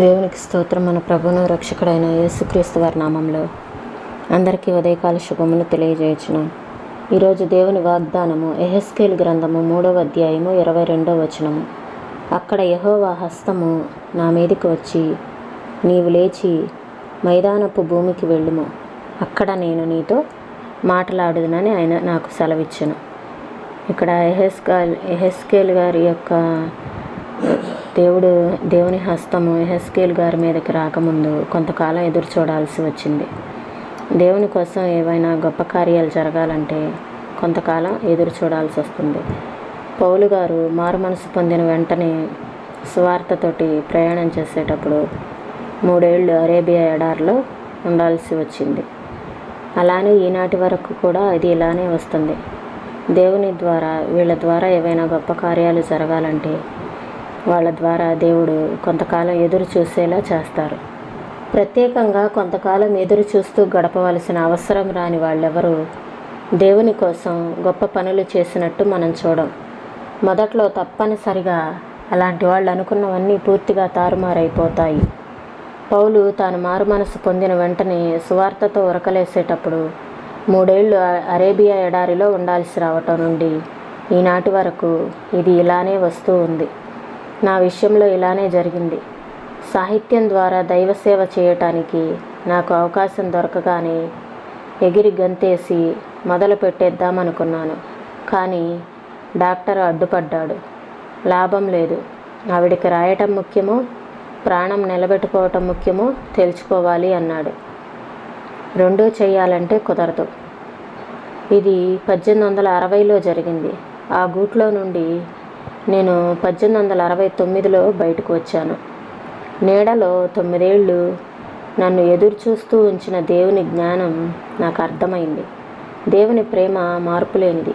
దేవునికి స్తోత్రం మన ప్రభును రక్షకుడైన యేసుక్రీస్తు వారి నామంలో అందరికీ ఉదయకాల శుభములు తెలియజేయచును ఈరోజు దేవుని వాగ్దానము ఎహెస్కేల్ గ్రంథము మూడవ అధ్యాయము ఇరవై రెండవ వచనము. అక్కడ యహోవా హస్తము నా మీదకి వచ్చి నీవు లేచి మైదానపు భూమికి వెళ్ళుము. అక్కడ నేను నీతో మాట్లాడుదునని ఆయన నాకు సెలవిచ్చెను. ఇక్కడ ఎహెస్కాల్ ఎహెస్కేల్ గారి యొక్క దేవుడు దేవుని హస్తము హెస్కేల్ గారి మీదకి రాకముందు కొంతకాలం ఎదురు చూడాల్సి వచ్చింది. దేవుని కోసం ఏవైనా గొప్ప కార్యాలు జరగాలంటే కొంతకాలం ఎదురు చూడాల్సి వస్తుంది. పౌలు గారు మారు మనసు పొందిన వెంటనే సువార్తతోటి ప్రయాణం చేసేటప్పుడు మూడేళ్ళు అరేబియా ఎడారిలో ఉండాల్సి వచ్చింది. అలానే ఈనాటి వరకు కూడా అది ఇలానే వస్తుంది. దేవుని ద్వారా వీళ్ళ ద్వారా ఏవైనా గొప్ప కార్యాలు జరగాలంటే వాళ్ళ ద్వారా దేవుడు కొంతకాలం ఎదురు చూసేలా చేస్తారు. ప్రత్యేకంగా కొంతకాలం ఎదురు చూస్తూ గడపవలసిన అవసరం రాని వాళ్ళెవరూ దేవుని కోసం గొప్ప పనులు చేసినట్టు మనం చూడం. మొదట్లో తప్పనిసరిగా అలాంటి వాళ్ళు అనుకున్నవన్నీ పూర్తిగా తారుమారైపోతాయి. పౌలు తాను మారు మనసు పొందిన వెంటనే సువార్తతో ఉరకలేసేటప్పుడు మూడేళ్ళు అరేబియా ఎడారిలో ఉండాల్సి రావటం నుండి ఈనాటి వరకు ఇది ఇలానే వస్తూ ఉంది. నా విషయంలో ఇలానే జరిగింది. సాహిత్యం ద్వారా దైవ సేవ చేయటానికి నాకు అవకాశం దొరకగానే ఎగిరి గంతేసి మొదలు పెట్టేద్దామనుకున్నాను. కానీ డాక్టర్ అడ్డుపడ్డాడు. లాభం లేదు. ఆవిడికి రాయటం ముఖ్యమో ప్రాణం నిలబెట్టుకోవటం ముఖ్యమో తెలుసుకోవాలి అన్నాడు. రెండూ చేయాలంటే కుదరదు. ఇది పద్దెనిమిది వందల అరవైలో జరిగింది. ఆ గూట్లో నుండి నేను పద్దెనిమిది వందల అరవై తొమ్మిదిలో బయటకు వచ్చాను. నీడలో తొమ్మిదేళ్ళు నన్ను ఎదురు చూస్తూ ఉంచిన దేవుని జ్ఞానం నాకు అర్థమైంది. దేవుని ప్రేమ మార్పులేనిది.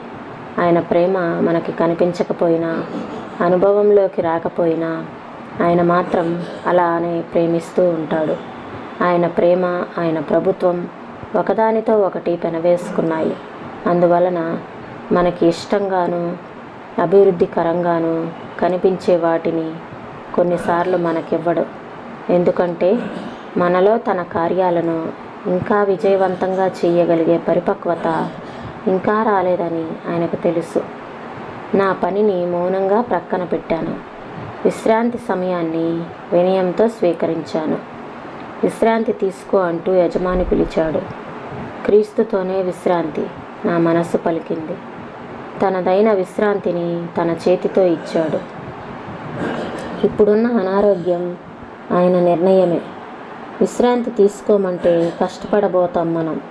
ఆయన ప్రేమ మనకి కనిపించకపోయినా అనుభవంలోకి రాకపోయినా ఆయన మాత్రం అలానే ప్రేమిస్తూ ఉంటాడు. ఆయన ప్రేమ ఆయన ప్రభుత్వం ఒకదానితో ఒకటి పెనవేసుకున్నాయి. అందువలన మనకి ఇష్టంగాను అభివృద్ధికరంగాను కనిపించే వాటిని కొన్నిసార్లు మనకివ్వడు. ఎందుకంటే మనలో తన కార్యాలను ఇంకా విజయవంతంగా చేయగలిగే పరిపక్వత ఇంకా రాలేదని ఆయనకు తెలుసు. నా పనిని మౌనంగా ప్రక్కన పెట్టాను. విశ్రాంతి సమయాన్ని వినయంతో స్వీకరించాను. విశ్రాంతి తీసుకో అంటూ యజమాని పిలిచాడు. క్రీస్తుతోనే విశ్రాంతి నా మనస్సు పలికింది. తనదైన విశ్రాంతిని తన చేతితో ఇచ్చాడు. ఇప్పుడున్న అనారోగ్యం ఆయన నిర్ణయమే. విశ్రాంతి తీసుకోమంటే కష్టపడబోతాం మనం.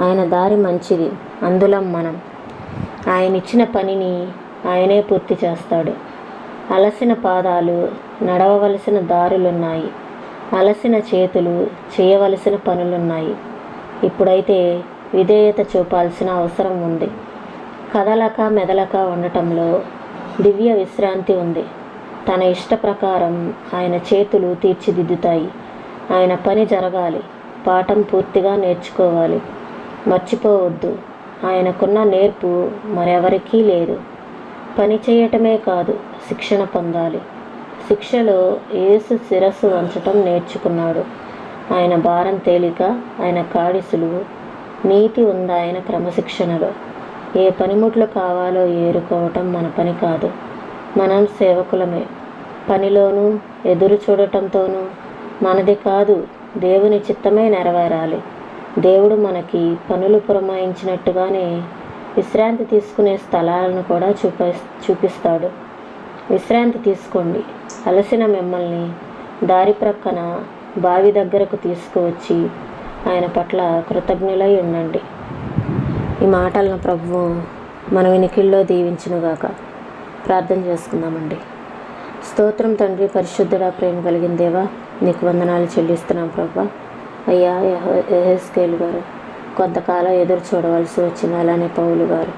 ఆయన దారి మంచిది అందులం మనం. ఆయన ఇచ్చిన పనిని ఆయనే పూర్తి చేస్తాడు. అలసిన పాదాలు నడవవలసిన దారులున్నాయి. అలసిన చేతులు చేయవలసిన పనులున్నాయి. ఇప్పుడైతే విధేయత చూపాల్సిన అవసరం ఉంది. కదలక మెదలక ఉండటంలో దివ్య విశ్రాంతి ఉంది. తన ఇష్ట ప్రకారం ఆయన చేతులు తీర్చిదిద్దుతాయి. ఆయన పని జరగాలి. పాఠం పూర్తిగా నేర్చుకోవాలి. మర్చిపోవద్దు. ఆయనకున్న నేర్పు మరెవరికీ లేదు. పని చేయటమే కాదు శిక్షణ పొందాలి. శిక్షలో ఏసు శిరస్సు వంచటం నేర్చుకున్నాడు. ఆయన భారం తేలిక ఆయన కాడి సులువు నీతి ఉంది ఆయన క్రమశిక్షణలో. ఏ పనిముట్లు కావాలో ఏరుకోవటం మన పని కాదు. మనం సేవకులమే. పనిలోనూ ఎదురు చూడటంతోనూ మనది కాదు. దేవుని చిత్తమే నెరవేరాలి. దేవుడు మనకి పనులు పురమాయించినట్టుగానే విశ్రాంతి తీసుకునే స్థలాలను కూడా చూపి చూపిస్తాడు. విశ్రాంతి తీసుకోండి. అలసిన మిమ్మల్ని దారి ప్రక్కన బావి దగ్గరకు తీసుకువచ్చి ఆయన పట్ల కృతజ్ఞులై ఉండండి. ఈ మాటలను ప్రభువు మన వినికిల్లో దీవించునుగాక ప్రార్థన చేసుకుందామండి. స్తోత్రం తండ్రి పరిశుద్ధుడా ప్రేమ కలిగిన దేవా నీకు వందనాలు చెల్లిస్తున్నాం ప్రభా అయ్యా ఎహెస్కేల్ గారు కొంతకాలం ఎదురు చూడవలసి వచ్చింది. అలానే పౌలు గారు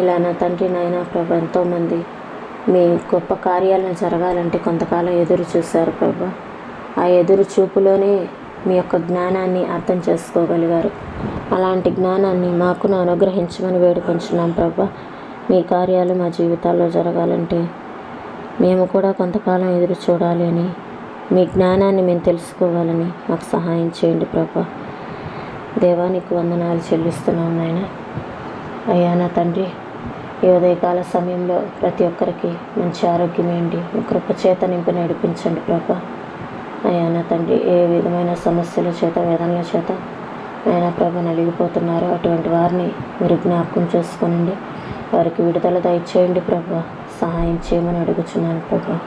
ఇలా నా తండ్రి నాయన ప్రభా ఎంతోమంది మీ గొప్ప కార్యాలను జరగాలంటే కొంతకాలం ఎదురు చూశారు ప్రభా. ఆ ఎదురు చూపులోనే మీ యొక్క జ్ఞానాన్ని అర్థం చేసుకోగలిగారు. అలాంటి జ్ఞానాన్ని మాకును అనుగ్రహించమని వేడుకొంచున్నాం ప్రభా. మీ కార్యాలు మా జీవితాల్లో జరగాలంటే మేము కూడా కొంతకాలం ఎదురు చూడాలి అని మీ జ్ఞానాన్ని మేము తెలుసుకోవాలని మాకు సహాయం చేయండి ప్రభా. దేవానికి వందనాలు చెల్లిస్తున్నాం నాయన. అయ్యా నా తండ్రి ఈ ఉదయకాల సమయంలో ప్రతి ఒక్కరికి మంచి ఆరోగ్యం ఏంటి మీ కృప చేత నింపి నడిపించండి ప్రభా. అయ్యా నా తండ్రి ఏ విధమైన సమస్యల చేత వేదనల చేత ఆయన ప్రభ నలిగిపోతున్నారో. అటువంటి వారిని మీరు జ్ఞాపకం చేసుకోనండి. వారికి విడుదల దయచేయండి ప్రభా. సహాయం చేయమని అడుగుచున్నాను ప్రభా.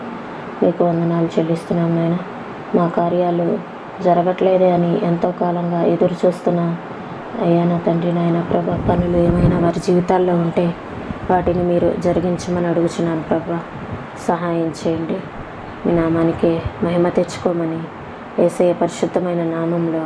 మీకు వందనాలు చెల్లిస్తున్నాం నాయన. మా కార్యాలు జరగట్లేదే అని ఎంతో కాలంగా ఎదురు చూస్తున్న అయ్యా నా తండ్రి నాయన ప్రభ. పనులు ఏమైనా వారి జీవితాల్లో ఉంటే వాటిని మీరు జరిగించమని అడుగుచున్నాను ప్రభ. సహాయం చేయండి. మీ నామానికి మహిమ తెచ్చుకోమని ఏసయ పరిశుద్ధమైన నామంలో